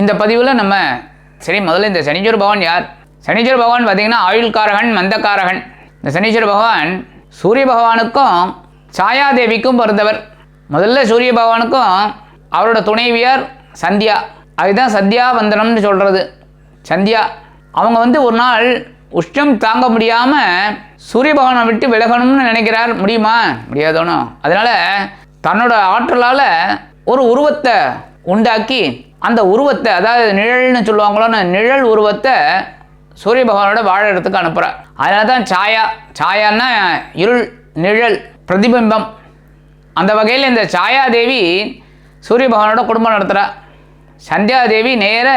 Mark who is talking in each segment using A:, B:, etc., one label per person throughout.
A: இந்த பதிவில் நம்ம சரி முதல்ல இந்த சனீஸ்வர பகவான் யார்? சனீஸ்வர பகவான் பார்த்தீங்கன்னா ஆயுள்காரகன் மந்தக்காரகன். இந்த சனீஸ்வர பகவான் சூரிய பகவானுக்கும் சாயாதேவிக்கும் பிறந்தவர் முதல்ல சூரிய பகவானுக்கும் அவரோட துணைவியார் சந்தியா. அதுதான் சந்தியா வந்தனம்னு சொல்கிறது சந்தியா. அவங்க வந்து ஒரு நாள் உஷ்ணம் தாங்க முடியாமல் சூரிய பகவானை விட்டு விலகணும்னு நினைக்கிறார். முடியுமா? முடியாதோனோ? அதனால் தன்னோட ஆற்றலால் ஒரு உருவத்தை உண்டாக்கி அந்த உருவத்தை அதாவது நிழல்னு சொல்லுவாங்களோன்னு நிழல் உருவத்தை சூரிய பகவானோட வாழ இடத்துக்கு அனுப்புகிறார் அதனால தான் சாயா சாயான்னா இருள் நிழல் பிரதிபிம்பம். அந்த வகையில் இந்த சாயாதேவி சூரிய பகவானோட குடும்பம் நடத்துகிறா சந்தியாதேவி நேர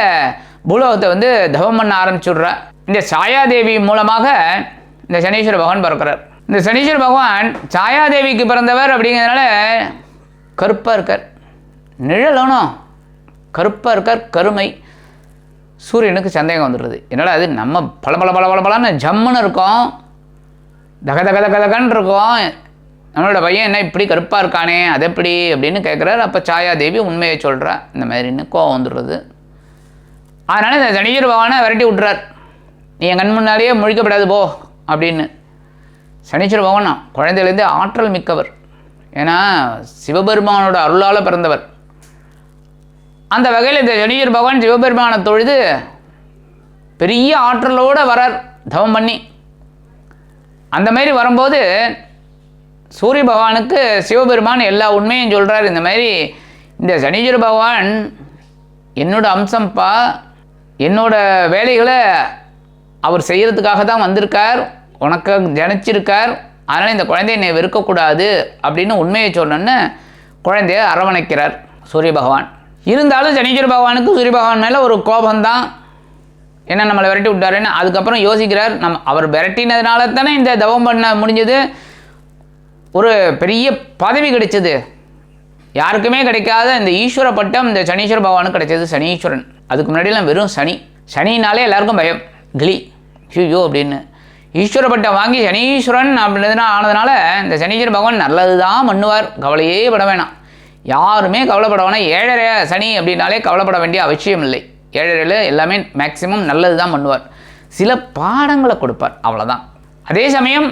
A: பூலோகத்தை வந்து தவம் பண்ண ஆரம்பிச்சுடுறா இந்த சாயாதேவி மூலமாக இந்த சனீஸ்வர பகவான் பிறக்கிறார். இந்த சனீஸ்வர பகவான் சாயாதேவிக்கு பிறந்தவர் அப்படிங்கிறதுனால கருப்பாக இருக்கார். நிழலோனும் கருப்பாக இருக்கார் கருமை. சூரியனுக்கு சந்தேகம் வந்துடுது. என்னடா அது நம்ம பல பல பல பல பலன்னு ஜம்முன்னு இருக்கோம். தக தக தக தகன்னு இருக்கோம். நம்மளோட பையன் என்ன இப்படி கருப்பாக இருக்கானே அது எப்படி அப்படின்னு கேட்குறாரு அப்போ சாயாதேவி உண்மையை சொல்கிறா இந்த மாதிரின்னு கோவம் வந்துடுறது அதனால் இந்த தனிஜர் பகவானை விரட்டி விட்றார் நீ என் கண் முன்னாலேயே முழிக்கப்படாது போ அப்படின்னு. சனீஸ்வர பகவான் குழந்தையிலேருந்து ஆற்றல் மிக்கவர். ஏன்னா சிவபெருமானோட அருளால் பிறந்தவர். அந்த வகையில் இந்த சனீஸ்வர பகவான் சிவபெருமானை தொழுது பெரிய ஆற்றலோடு வரார் தவம் பண்ணி. அந்த மாதிரி வரும்போது சூரிய பகவானுக்கு சிவபெருமான் எல்லா உண்மையும் சொல்கிறார் இந்த மாதிரி இந்த சனீஸ்வர பகவான் என்னோட அம்சம்ப்பா என்னோட வேலைகளை அவர் செய்கிறதுக்காக தான் வந்திருக்கார் உனக்கு ஜனிச்சிருக்கார் அதனால் இந்த குழந்தைய என்னை வெறுக்கக்கூடாது அப்படின்னு உண்மையை சொன்னோன்னு குழந்தைய அரவணைக்கிறார் சூரிய பகவான். இருந்தாலும் சனீஸ்வர பகவானுக்கு சூரிய பகவான் மேலே ஒரு கோபம்தான். என்ன நம்மளை விரட்டி விட்டாருன்னு அதுக்கப்புறம் யோசிக்கிறார். நம்ம அவர் விரட்டினதுனால தானே இந்த தவம் பண்ண முடிஞ்சது. ஒரு பெரிய பதவி கிடைச்சது. யாருக்குமே கிடைக்காத இந்த ஈஸ்வர பட்டம் இந்த சனீஸ்வர பகவானுக்கு கிடைச்சது சனீஸ்வரன். அதுக்கு முன்னாடிலாம் வெறும் சனி. சனினாலே எல்லாருக்கும் பயம். கிளி. ஐயோ அப்படின்னு. ஈஸ்வர பட்டம் வாங்கி சனீஸ்வரன் அப்படின்றதுனா ஆனதுனால இந்த சனீஸ்வர பகவான் நல்லது தான் பண்ணுவார். கவலையே பட வேணாம். யாருமே கவலைப்பட வேணாம். ஏழரை சனி அப்படின்னாலே கவலைப்பட வேண்டிய அவசியம் இல்லை ஏழரையில் எல்லாமே மேக்சிமம் நல்லது தான் பண்ணுவார். சில பாடங்களை கொடுப்பார். அவ்வளோதான் அதே சமயம்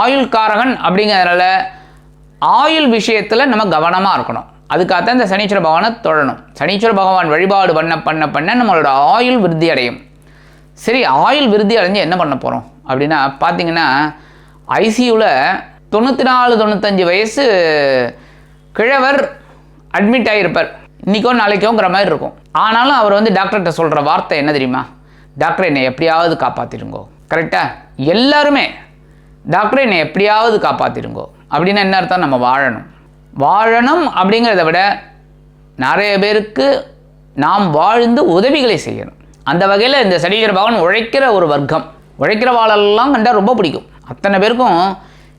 A: ஆயுள்காரகன் அப்படிங்கிறதுனால ஆயுள் விஷயத்தில் நம்ம கவனமாக இருக்கணும். அதுக்காகத்தான் இந்த சனீஸ்வர பகவானை தொழணும் சனீஸ்வர பகவான் வழிபாடு பண்ண பண்ண பண்ண நம்மளோட ஆயுள் விருத்தி அடையும். சரி ஆயுள் விருத்தி அடைஞ்சு என்ன பண்ண போகிறோம் அப்படின்னா பார்த்தீங்கன்னா ஐசியூவில் தொண்ணூற்றி நாலு தொண்ணூத்தஞ்சு வயசு கிழவர் அட்மிட் ஆகியிருப்பார் இன்றைக்கோ நாளைக்கோங்கிற மாதிரி இருக்கும். ஆனாலும் அவர் வந்து டாக்டர்கிட்ட சொல்கிற வார்த்தை என்ன தெரியுமா? டாக்டர் என்னை எப்படியாவது காப்பாற்றிடுங்கோ கரெக்டாக எல்லாருமே டாக்டர் என்னை எப்படியாவது காப்பாற்றிடுங்கோ அப்படின்னா என்ன அர்த்தம்? நம்ம வாழணும். வாழணும் அப்படிங்கிறத விட நிறைய பேருக்கு நாம் வாழ்ந்து உதவிகளை செய்யணும். அந்த வகையில் இந்த சனீஸ்வர பகவான் உழைக்கிற ஒரு வர்க்கம். உழைக்கிற வாழெல்லாம் கண்டால் ரொம்ப பிடிக்கும். அத்தனை பேருக்கும்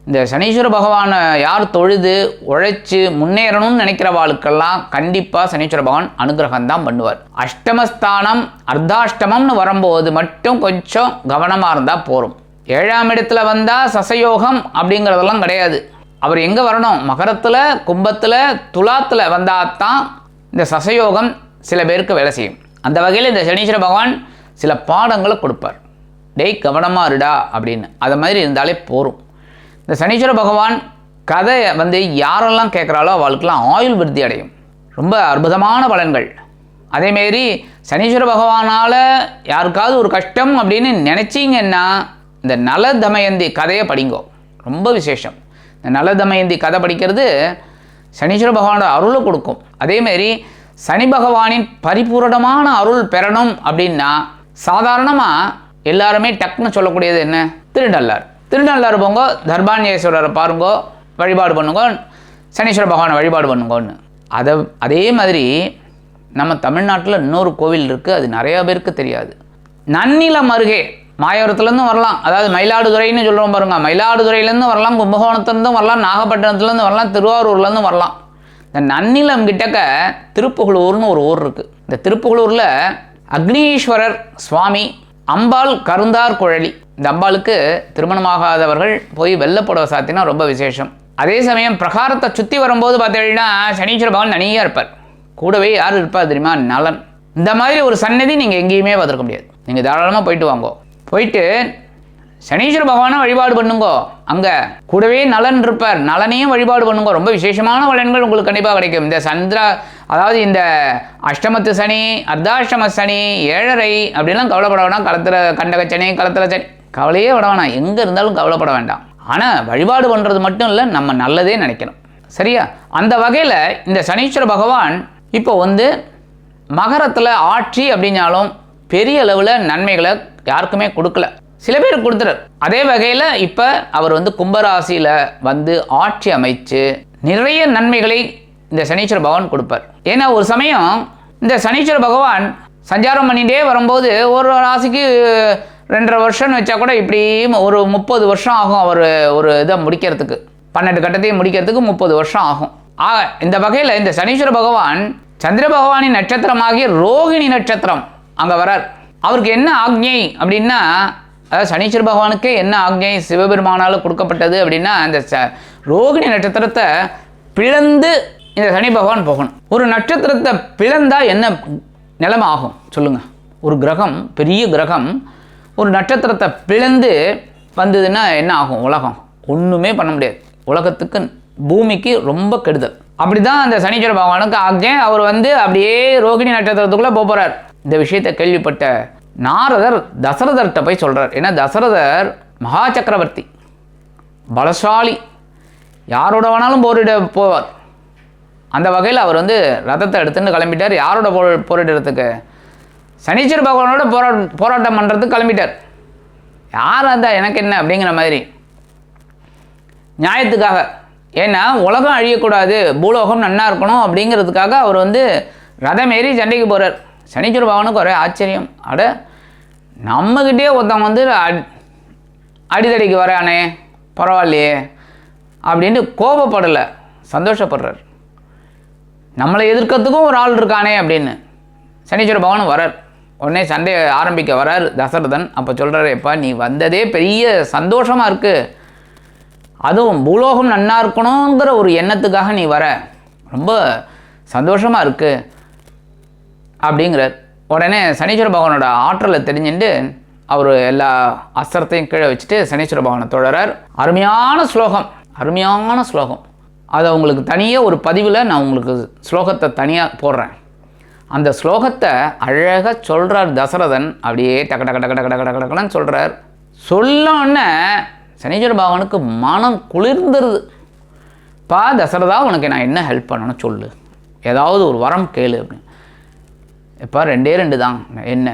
A: இந்த சனீஸ்வர பகவானை யார் தொழுது உழைச்சி முன்னேறணும்னு நினைக்கிற வாளுக்கெல்லாம் கண்டிப்பாக சனீஸ்வர பகவான் அனுகிரகம் தான் பண்ணுவார். அஷ்டமஸ்தானம் அர்த்தாஷ்டமம்னு வரும்போது மட்டும் கொஞ்சம் கவனமாக இருந்தால் போகும் ஏழாம் இடத்துல வந்தால் சசயோகம் அப்படிங்கிறதெல்லாம் கிடையாது. அவர் எங்கே வரணும்? மகரத்தில் கும்பத்தில் துலாத்தில் வந்தால் தான் இந்த சசயோகம் சில பேருக்கு வேலை செய்யும். அந்த வகையில் இந்த சனீஸ்வர பகவான் சில பாடங்களை கொடுப்பார். டேய் கவனமாக இருடா அப்படின்னு. அது மாதிரி இருந்தாலே போகும் இந்த சனீஸ்வர பகவான் கதை வந்து யாரெல்லாம் கேட்குறாளோ அவளுக்கெல்லாம் ஆயுள் விருத்தி அடையும். ரொம்ப அற்புதமான பலன்கள். அதேமாரி சனீஸ்வர பகவானால் யாருக்காவது ஒரு கஷ்டம் அப்படின்னு நினச்சிங்கன்னா இந்த நல தமயந்தி கதையை படிங்கோ. ரொம்ப விசேஷம். இந்த நல தமயந்தி கதை படிக்கிறது சனீஸ்வர பகவானோட அருளை கொடுக்கும். அதேமாரி சனி பகவானின் பரிபூரணமான அருள் பெறணும் அப்படின்னா சாதாரணமாக எல்லாருமே டக்குன்னு சொல்லக்கூடியது என்ன? திருநள்ளார் திருநள்ளாறு போங்க தர்பாணியேஸ்வரரை பாருங்கோ வழிபாடு பண்ணுங்க சனீஸ்வர பகவானை வழிபாடு பண்ணுங்கன்னு. அதை அதே மாதிரி நம்ம தமிழ்நாட்டில் இன்னொரு கோவில் இருக்குது அது நிறையா பேருக்கு தெரியாது. நன்னிலம் அருகே மாயவரத்துலேருந்து வரலாம். அதாவது மயிலாடுதுறைன்னு சொல்கிறோம் பாருங்க. மயிலாடுதுறையிலேருந்து வரலாம் கும்பகோணத்துலேருந்தும் வரலாம் நாகப்பட்டினத்துலேருந்து வரலாம் திருவாரூர்லேருந்து வரலாம். இந்த நன்னிலம் கிட்டக்க திருப்புகலூர்னு ஒரு ஊர் இருக்குது இந்த திருப்புகலூரில் அக்னீஸ்வரர் சுவாமி அம்பாள் கருந்தார் குழலி. இந்த அம்பாளுக்கு திருமணமாகாதவர்கள் போய் வெள்ளப்புடவை சாத்தினா ரொம்ப விசேஷம். அதே சமயம் பிரகாரத்தை சுற்றி வரும்போது பார்த்தீங்கன்னா சனீஸ்வர பகவான் தனியாக இருப்பார். கூடவே யார் இருப்பார் தெரியுமா? நலன். இந்த மாதிரி ஒரு சன்னதி நீங்கள் எங்கேயுமே பார்த்துருக்க முடியாது. நீங்கள் தாராளமாக போயிட்டு வாங்கோ. போயிட்டு சனீஸ்வர பகவானை வழிபாடு பண்ணுங்கோ. அங்கே கூடவே நலன் இருப்பார். நலனையும் வழிபாடு பண்ணுங்கோ. ரொம்ப விசேஷமான பலன்கள் உங்களுக்கு கண்டிப்பாக கிடைக்கும். இந்த சந்திரா அதாவது இந்த அஷ்டமத்து சனி அர்த்தாஷ்டம சனி ஏழரை அப்படிலாம் கவலைப்பட வேணாம். களத்தில் கண்டக சனி களத்தில் சனி. கவலையே விட வேணாம். எங்கே இருந்தாலும் கவலைப்பட வேண்டாம். ஆனால் வழிபாடு பண்ணுறது மட்டும் இல்லை நம்ம நல்லதே நினைக்கணும். சரியா? அந்த வகையில் இந்த சனீஸ்வர பகவான் இப்போ வந்து மகரத்தில் ஆட்சி அப்படின்னாலும் பெரிய அளவில் நன்மைகளை யாருக்குமே கொடுக்கல. சில பேர் கொடுத்துறாரு. அதே வகையில் இப்போ அவர் வந்து கும்பராசியில் வந்து ஆட்சி அமைச்சு நிறைய நன்மைகளை இந்த சனீஸ்வர பகவான் கொடுப்பார். ஏன்னா ஒரு சமயம் இந்த சனீஸ்வர பகவான் சஞ்சாரம் பண்ணிகிட்டே வரும்போது ஒரு ராசிக்கு ரெண்டரை வருஷம்னு வச்சா கூட இப்படி ஒரு முப்பது வருஷம் ஆகும் அவர் ஒரு இதை முடிக்கிறதுக்கு. பன்னெண்டு கட்டத்தையும் முடிக்கிறதுக்கு முப்பது வருஷம் ஆகும். ஆக இந்த வகையில் இந்த சனீஸ்வர பகவான் சந்திர பகவானின் நட்சத்திரமாகிய ரோகிணி நட்சத்திரம் அங்கே வரார். அவருக்கு என்ன ஆக்ஞை அப்படின்னா அதாவது சனீஸ்வர பகவானுக்கு என்ன ஆக்ஞை சிவபெருமானால் கொடுக்கப்பட்டது அப்படின்னா அந்த ச ரோகிணி நட்சத்திரத்தை பிளந்து இந்த சனி பகவான் போகணும். ஒரு நட்சத்திரத்தை பிளந்தால் என்ன நிலைமை ஆகும் சொல்லுங்கள் ஒரு கிரகம் பெரிய கிரகம் ஒரு நட்சத்திரத்தை பிளந்து வந்ததுன்னா என்ன ஆகும்? உலகம். ஒன்றுமே பண்ண முடியாது. உலகத்துக்கு பூமிக்கு ரொம்ப கெடுதல். அப்படி தான் அந்த சனீஸ்வர பகவானுக்கு ஆக்ஞை. அவர் வந்து அப்படியே ரோகிணி நட்சத்திரத்துக்குள்ளே போக போகிறார் இந்த விஷயத்தை கேள்விப்பட்ட நாரதர் தசரதர்கிட்ட போய் சொல்கிறார் ஏன்னா தசரதர் மகா சக்கரவர்த்தி. பலசாலி. யாரோட வேணாலும் போரிட போவார். அந்த வகையில் அவர் வந்து ரதத்தை எடுத்துன்னு கிளம்பிட்டார். யாரோட போ போரிடுறதுக்கு? சனீஸ்வர பகவானோட போரா போராட்டம் பண்ணுறதுக்கு கிளம்பிட்டார். யார் அந்த எனக்கு என்ன அப்படிங்கிற மாதிரி. நியாயத்துக்காக. ஏன்னா உலகம் அழியக்கூடாது. பூலோகம் நன்னா இருக்கணும் அப்படிங்கிறதுக்காக அவர் வந்து ரதம் ஏறி சண்டைக்கு போகிறார் சனீஸ்வர பகவானுக்கு ஒரே ஆச்சரியம். அட நம்மக்கிட்டே ஒருத்தன் வந்து அடி- அடிதடிக்கு வரானே பரவாயில்லையே அப்படின்ட்டு கோபப்படலை சந்தோஷப்படுறார். நம்மளை எதிர்க்கிறதுக்கும் ஒரு ஆள் இருக்கானே அப்படின்னு. சனீஸ்வர பகவான் வரார். உடனே சண்டை ஆரம்பிக்க வரார் தசரதன். அப்போ சொல்கிறார் எப்பா நீ வந்ததே பெரிய சந்தோஷமாக இருக்குது அதுவும் பூலோகம் நன்னா இருக்கணுங்கிற ஒரு எண்ணத்துக்காக நீ வர. ரொம்ப சந்தோஷமாக இருக்குது அப்படிங்கிறார். உடனே சனீஸ்வர பகவானோட ஆற்றலை தெரிஞ்சுட்டு அவர் எல்லா அஸ்திரத்தையும் கீழே வச்சுட்டு சனீஸ்வர பகவானை தொடரார் அருமையான ஸ்லோகம். அருமையான ஸ்லோகம். அதை உங்களுக்கு தனியாக ஒரு பதிவில் நான் உங்களுக்கு ஸ்லோகத்தை தனியாக போடுறேன். அந்த ஸ்லோகத்தை அழகாக சொல்கிறார் தசரதன். அப்படியே டக டக டக டக டக டகன்னு சொல்கிறார் சொல்லோன்னே சனீஸ்வர பகவானுக்கு மனம் குளிர்ந்துருது. பா தசரதா உனக்கு நான் என்ன ஹெல்ப் பண்ணணும் சொல்லு. ஏதாவது ஒரு வரம் கேளு அப்படின்னு. எப்பா ரெண்டே ரெண்டு தான் என்ன?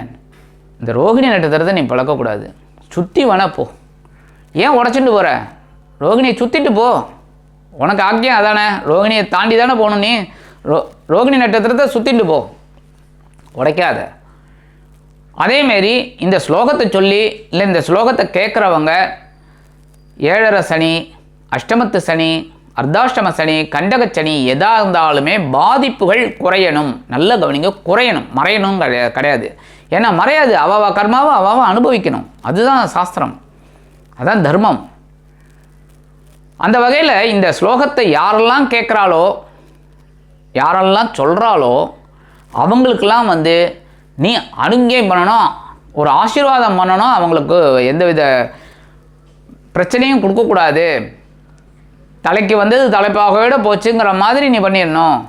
A: இந்த ரோகிணி நட்சத்திரத்தை நீ பழக்கக்கூடாது. சுற்றி வேணா போ. ஏன் உடச்சிட்டு போகிற ரோகிணியை சுற்றிட்டு போ. உனக்கு ஆக்கியம் அதானே? ரோகிணியை தாண்டி தானே போகணும் நீ? ரோ ரோகிணி நட்சத்திரத்தை சுற்றிட்டு போ. உடைக்காத. அதேமாரி இந்த ஸ்லோகத்தை சொல்லி இல்லை இந்த ஸ்லோகத்தை கேட்குறவங்க ஏழரை சனி அஷ்டமத்து சனி அர்த்தாஷ்டம சனி கண்டக சனி எதா இருந்தாலுமே பாதிப்புகள் குறையணும். நல்ல கவனிங்க குறையணும். மறையணும் கிடையாது கிடையாது. ஏன்னா மறையாது. அவாவா கர்மாவை அவாவா அனுபவிக்கணும். அதுதான் சாஸ்திரம். அதுதான் தர்மம். அந்த வகையில் இந்த ஸ்லோகத்தை யாரெல்லாம் கேட்குறாளோ யாரெல்லாம் சொல்கிறாளோ அவங்களுக்கெல்லாம் வந்து நீ அனுங்கேயம் பண்ணணும் ஒரு ஆசீர்வாதம் பண்ணணும் அவங்களுக்கு எந்தவித பிரச்சனையும் கொடுக்கக்கூடாது. தலைக்கு வந்தது தலைப்பாகவே போச்சுங்கிற மாதிரி நீ பண்ணிடணும்.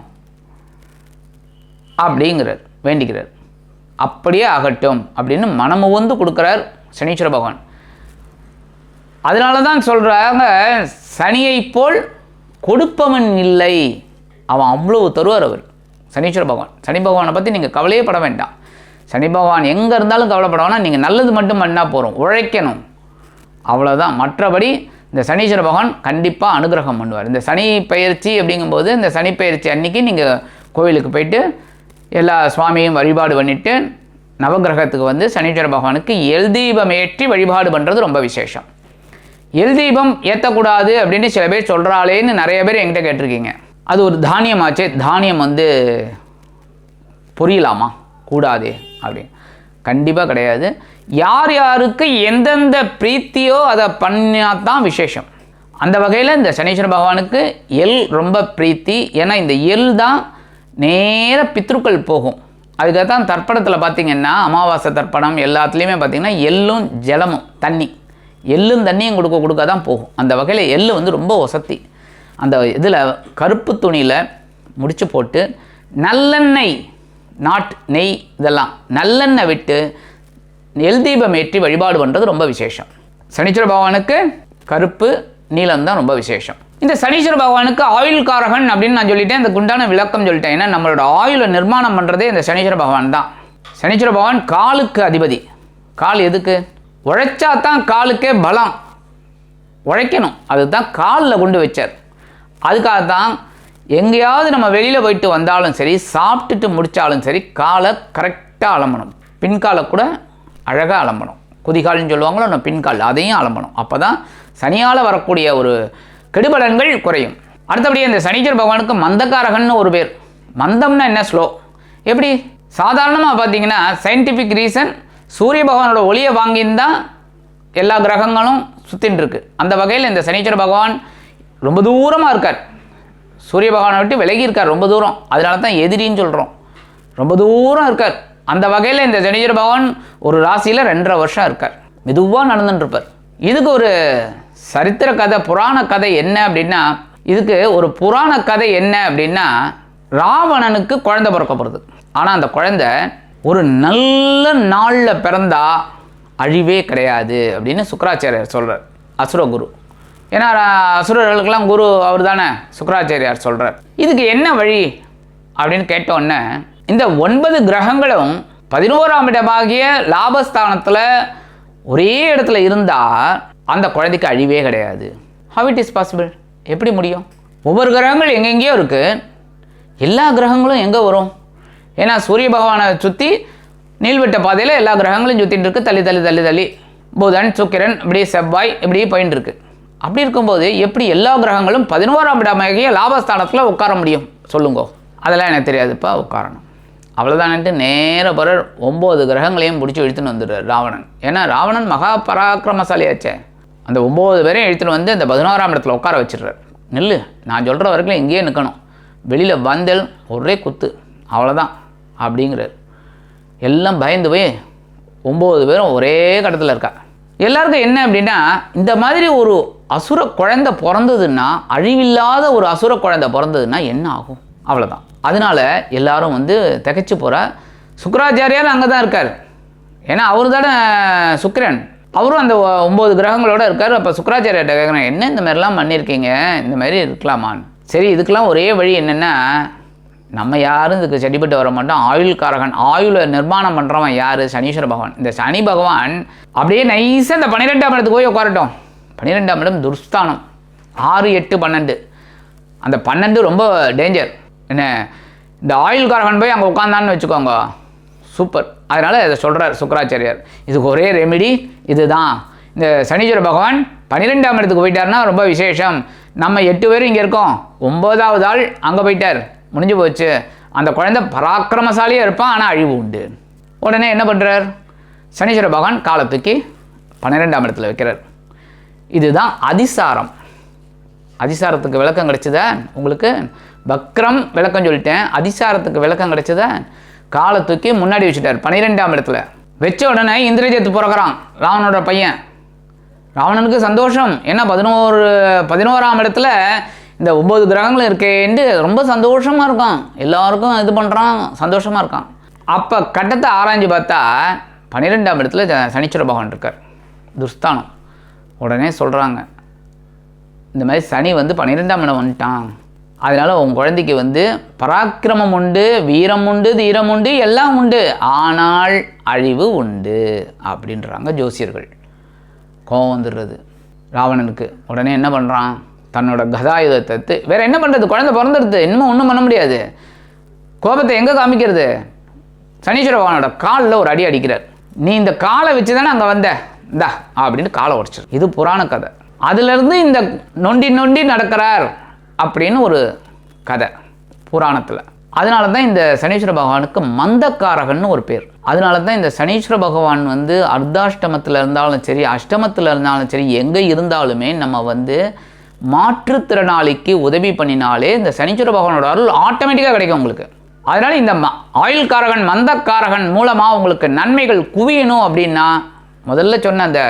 A: அப்படிங்கிறார் வேண்டிக்கிறார். அப்படியே ஆகட்டும் அப்படின்னு மனமு வந்து கொடுக்குறார் சனீஸ்வர பகவான். அதனால தான் சொல்கிறாங்க சனியை போல் கொடுப்பவன் இல்லை. அவன் அவ்வளவு தருவார் அவர் சனீஸ்வர பகவான். சனி பகவானை பற்றி நீங்கள் கவலையே பட வேண்டாம். சனி பகவான் எங்கே இருந்தாலும் கவலைப்பட வேணாம் நீங்கள் நல்லது மட்டும் பண்ணால் போகிறோம் உழைக்கணும். அவ்வளோதான் மற்றபடி இந்த சனீஸ்வர பகவான் கண்டிப்பாக அனுகிரகம் பண்ணுவார். இந்த சனி பயிற்சி அப்படிங்கும்போது இந்த சனி பயிற்சி அன்னைக்கு நீங்கள் கோவிலுக்கு போயிட்டு எல்லா சுவாமியும் வழிபாடு பண்ணிவிட்டு நவக்கிரகத்துக்கு வந்து சனீஸ்வர பகவானுக்கு எல் தீபம் ஏற்றி வழிபாடு பண்ணுறது ரொம்ப விசேஷம். எல் தீபம் ஏற்றக்கூடாது அப்படின்னு சில பேர் சொல்கிறாளேன்னு நிறைய பேர் என்கிட்ட கேட்டிருக்கீங்க. அது ஒரு தானியமாச்சே தானியம் வந்து புரியலாமா? கூடாது அப்படின்னு. கண்டிப்பாக கிடையாது. யார் யாருக்கு எந்தெந்த பிரீத்தியோ அதை பண்ணால் தான் விசேஷம். அந்த வகையில் இந்த சனீஸ்வர பகவானுக்கு எல் ரொம்ப பிரீத்தி. ஏன்னா இந்த எல் தான் நேர பித்ருக்கள் போகும். அதுக்காக தான் தர்ப்பணத்தில் பார்த்தீங்கன்னா அமாவாசை தர்ப்பணம் எல்லாத்துலேயுமே பார்த்தீங்கன்னா எள்ளும் ஜலமும் தண்ணி. எள்ளும் தண்ணியும் கொடுக்க கொடுக்க தான் போகும். அந்த வகையில் எள் வந்து ரொம்ப வசதி. அந்த இதில் கருப்பு துணியில் முடிச்சு போட்டு நல்லெண்ணெய் நாட் நெய் இதெல்லாம் நல்லெண்ணெய் விட்டு எல் தீபம் ஏற்றி வழிபாடு பண்ணுறது ரொம்ப விசேஷம். சனீஸ்வர பகவானுக்கு கருப்பு நீலம் தான் ரொம்ப விசேஷம். இந்த சனீஸ்வர பகவானுக்கு ஆயுள் காரகன் அப்படின்னு நான் சொல்லிட்டேன். இந்த குண்டான விளக்கம் சொல்லிட்டேன். ஏன்னா நம்மளோட ஆயுளை நிர்மாணம் பண்ணுறதே இந்த சனீஸ்வர பகவான் தான். சனீஸ்வர பகவான் காலுக்கு அதிபதி. கால் எதுக்கு? உழைச்சா தான் காலுக்கே பலம். உழைக்கணும். அதுதான் காலில் கொண்டு வச்சார். அதுக்காக தான் எங்கேயாவது நம்ம வெளியில் போயிட்டு வந்தாலும் சரி சாப்பிட்டுட்டு முடித்தாலும் சரி காலை கரெக்டாக அலம்பணும். பின்காலை கூட அழகாக அலம்பணும். குதிகால்னு சொல்லுவாங்களோ நம்ம பின்கால் அதையும் அலம்பணும். அப்போ தான் சனியால் வரக்கூடிய ஒரு கெடுபலன்கள் குறையும். அடுத்தபடியே இந்த சனீஸ்வர பகவானுக்கு மந்தக்காரகன்னு ஒரு பேர். மந்தம்னா என்ன ஸ்லோ? எப்படி? சாதாரணமாக பார்த்தீங்கன்னா சயின்டிஃபிக் ரீசன் சூரிய பகவானோட ஒளியை வாங்கியிருந்தால் எல்லா கிரகங்களும் சுத்தின்னு அந்த வகையில் இந்த சனீஸ்வர பகவான் ரொம்ப தூரமாக இருக்கார். சூரிய பகவானை விட்டு விலகி இருக்கார் ரொம்ப தூரம். அதனால தான் எதிரின்னு சொல்கிறோம் ரொம்ப தூரம் இருக்கார். அந்த வகையில் இந்த சனீஸ்வர பகவான் ஒரு ராசியில் ரெண்டரை வருஷம் இருக்கார். மெதுவாக நடந்துட்டுருப்பார். இதுக்கு ஒரு சரித்திர கதை புராண கதை என்ன அப்படின்னா இதுக்கு ஒரு புராண கதை என்ன அப்படின்னா ராவணனுக்கு குழந்தை பிறக்க போகிறது ஆனால் அந்த குழந்தை ஒரு நல்ல நாளில் பிறந்தா அழிவே கிடையாது அப்படின்னு சுக்கராச்சாரியார் சொல்கிறார் அசுர குரு. ஏன்னா அசுரர்களுக்கெல்லாம் குரு அவர் தானே சுக்கராச்சாரியார் சொல்கிறார் இதுக்கு என்ன வழி அப்படின்னு கேட்டோன்னே இந்த ஒன்பது கிரகங்களும் பதினோராம் இடமாகிய லாபஸ்தானத்தில் ஒரே இடத்துல இருந்தால் அந்த குழந்தைக்கு அழிவே கிடையாது. ஹவ் இட் இஸ் பாசிபிள் எப்படி முடியும்? ஒவ்வொரு கிரகங்கள் எங்கெங்கேயோ இருக்குது எல்லா கிரகங்களும் எங்கே வரும்? ஏன்னா சூரிய பகவானை சுற்றி நீள்வட்ட பாதையில் எல்லா கிரகங்களும் சுற்றிட்டு இருக்கு. தள்ளி தள்ளி தள்ளி தள்ளி. புதன் சுக்கிரன் இப்படி செவ்வாய் இப்படி போயின்னு இருக்கு. அப்படி இருக்கும்போது எப்படி எல்லா கிரகங்களும் பதினோராம் இடமாகிய லாபஸ்தானத்தில் உட்கார முடியும்? சொல்லுங்க. அதெல்லாம் எனக்கு தெரியாதுப்பா உட்காரணும். அவ்வளோதான்ட்டு நேர பிறர் ஒம்பது கிரகங்களையும் பிடிச்சி இழுத்துன்னு வந்துடுறார் ராவணன். ஏன்னா ராவணன் மகா பராக்கிரமசாலியாச்சே. அந்த ஒம்பது பேரையும் இழுத்துட்டு வந்து அந்த பதினோராம் இடத்துல உட்கார வச்சிடுறார். நில்லு நான் சொல்கிற வரைக்கும் இங்கேயே நிற்கணும் வெளியில் வந்தல் ஒரே குத்து அவ்வளோதான் அப்படிங்கிறார். எல்லாம் பயந்து போய் ஒம்பது பேரும் ஒரே கடத்தில் இருக்கா. எல்லாருக்கும் என்ன அப்படின்னா இந்த மாதிரி ஒரு அசுர குழந்தை பிறந்ததுன்னா அழிவில்லாத ஒரு அசுர குழந்தை பிறந்ததுன்னா என்ன ஆகும்? அவ்வளோதான் அதனால எல்லாரும் வந்து திகைச்சு போகிற சுக்கராச்சாரியார் அங்கே தான் இருக்கார். ஏன்னா அவர் தானே சுக்கிரன். அவரும் அந்த ஒம்பது கிரகங்களோட இருக்கார். அப்போ சுக்கராச்சாரியார்ட்ட கேட்குறேன் என்ன இந்த மாதிரிலாம் பண்ணியிருக்கீங்க இந்த மாதிரி இருக்கலாமான்னு? சரி இதுக்கெல்லாம் ஒரே வழி என்னென்னா நம்ம யாரும் இதுக்கு செடிப்பட்டு வர மாட்டோம். ஆயுள்காரகன் ஆயுளை நிர்மாணம் பண்ணுறவன் யார்? சனீஸ்வர பகவான். இந்த சனி பகவான் அப்படியே நைஸாக இந்த பன்னிரெண்டாம் இடத்துக்கு போய் உட்காரட்டும். பன்னிரெண்டாம் இடம் துர்ஸ்தானம். ஆறு எட்டு பன்னெண்டு. அந்த பன்னெண்டு ரொம்ப டேஞ்சர் என்ன? இந்த ஆயுள்காரகன் போய் அங்கே உட்காந்தான்னு வச்சுக்கோங்க. சூப்பர் அதனால் இதை சொல்கிறார் சுக்கராச்சாரியார். இதுக்கு ஒரே ரெமிடி இதுதான். இந்த சனீஸ்வர பகவான் பன்னிரெண்டாம் இடத்துக்கு போயிட்டாருன்னா ரொம்ப விசேஷம். நம்ம எட்டு பேரும் இங்கே இருக்கோம். ஒம்பதாவது ஆள் அங்கே போயிட்டார். முடிஞ்சு போச்சு. அந்த குழந்தை பராக்கிரமசாலியாக இருப்பான் ஆனால் அழிவு உண்டு. உடனே என்ன பண்ணுறார் சனீஸ்வர பகவான் காலத்துக்கு பன்னிரெண்டாம் இடத்துல வைக்கிறார். இதுதான் அதிசாரம். அதிசாரத்துக்கு விளக்கம் கிடைச்சதா? உங்களுக்கு வக்ரம் விளக்கம் சொல்லிட்டேன். அதிசாரத்துக்கு விளக்கம் கிடைச்சதை காலை தூக்கி முன்னாடி வச்சுட்டார். பன்னிரெண்டாம் இடத்துல. வச்ச உடனே இந்திரஜித் பிறக்கிறான். ராவணோட பையன். ராவணனுக்கு சந்தோஷம். ஏன்னா பதினோரு பதினோராம் இடத்துல இந்த ஒம்பது கிரகங்களும் இருக்கேன்ட்டு ரொம்ப சந்தோஷமாக இருக்கான். எல்லாருக்கும் இது பண்ணுறான் சந்தோஷமாக இருக்கான். அப்போ கட்டத்தை ஆராய்ஞ்சு பார்த்தா பன்னிரெண்டாம் இடத்துல சனிச்சுர பகவான் இருக்கார். துர்ஸ்தானம். உடனே சொல்கிறாங்க இந்த மாதிரி சனி வந்து பன்னிரெண்டாம் இடம் வந்துட்டான். அதனால் உன் குழந்தைக்கு வந்து பராக்கிரமம் உண்டு வீரம் உண்டு தீரம் உண்டு எல்லாம் உண்டு. ஆனால் அழிவு உண்டு அப்படின்றாங்க ஜோசியர்கள். கோவம் வந்துடுறது. ராவணனுக்கு உடனே என்ன பண்ணுறான் தன்னோட கதாயுதத்தை எடுத்து என்ன பண்ணுறது குழந்தை பிறந்துடுது. இன்னும் ஒன்றும் பண்ண முடியாது. கோபத்தை எங்கே காமிக்கிறது? சனீஸ்வர பகவானோட காலில் ஒரு அடி அடிக்கிறார். நீ இந்த காலை வச்சு தானே அங்கே வந்த? இந்தா அப்படின்னு காலை உடைச்சிரு. இது புராண கதை. அதுலேருந்து இந்த நொண்டி நொண்டி நடக்கிறார். அப்படின்னு ஒரு கதை புராணத்தில். அதனால தான் இந்த சனீஸ்வர பகவானுக்கு மந்தக்காரகன்னு ஒரு பேர். அதனால தான் இந்த சனீஸ்வர பகவான் வந்து அர்த்தாஷ்டமத்தில் இருந்தாலும் சரி அஷ்டமத்தில் இருந்தாலும் சரி எங்கே இருந்தாலுமே நம்ம வந்து மாற்றுத்திறனாளிக்கு உதவி பண்ணினாலே இந்த சனீஸ்வர பகவானோட அருள் ஆட்டோமேட்டிக்காக கிடைக்கும் உங்களுக்கு. அதனால் இந்த ம ஆயுள்காரகன் மந்தக்காரகன் மூலமாக உங்களுக்கு நன்மைகள் குவியணும் அப்படின்னா முதல்ல சொன்ன அந்த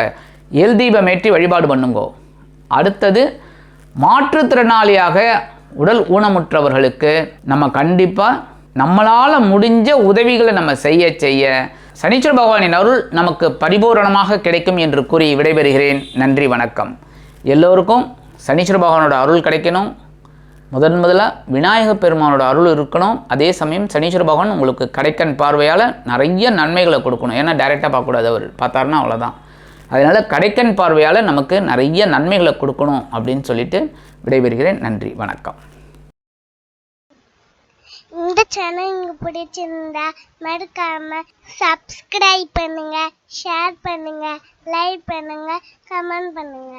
A: எல் தீபம் ஏற்றி வழிபாடு பண்ணுங்கோ. அடுத்தது மாற்றுத்திறனாளியாக உடல் ஊனமுற்றவர்களுக்கு நம்ம கண்டிப்பாக நம்மளால் முடிஞ்ச உதவிகளை நம்ம செய்ய செய்ய சனீஸ்வர பகவானின் அருள் நமக்கு பரிபூரணமாக கிடைக்கும் என்று கூறி விடைபெறுகிறேன். நன்றி வணக்கம். எல்லோருக்கும் சனீஸ்வர பகவானோட அருள் கிடைக்கணும். முதன் முதலாக விநாயகப் பெருமானோட அருள் இருக்கணும். அதே சமயம் சனீஸ்வர பகவான் உங்களுக்கு கிடைக்கன் பார்வையால் நிறைய நன்மைகளை கொடுக்கணும். ஏன்னா டைரெக்டாக பார்க்கக்கூடாது அவர். பார்த்தாருன்னா அவ்வளோதான் அதனால் கடைக்கண் பார்வையால் நமக்கு நிறைய நன்மைகளை கொடுக்கணும் அப்படின்னு சொல்லிட்டு விடைபெறுகிறேன். நன்றி வணக்கம்.
B: இந்த சேனல் உங்களுக்கு பிடிச்சிருந்தா மறக்காம சப்ஸ்கிரைப் பண்ணுங்க ஷேர் பண்ணுங்க லைக் பண்ணுங்க கமெண்ட் பண்ணுங்க.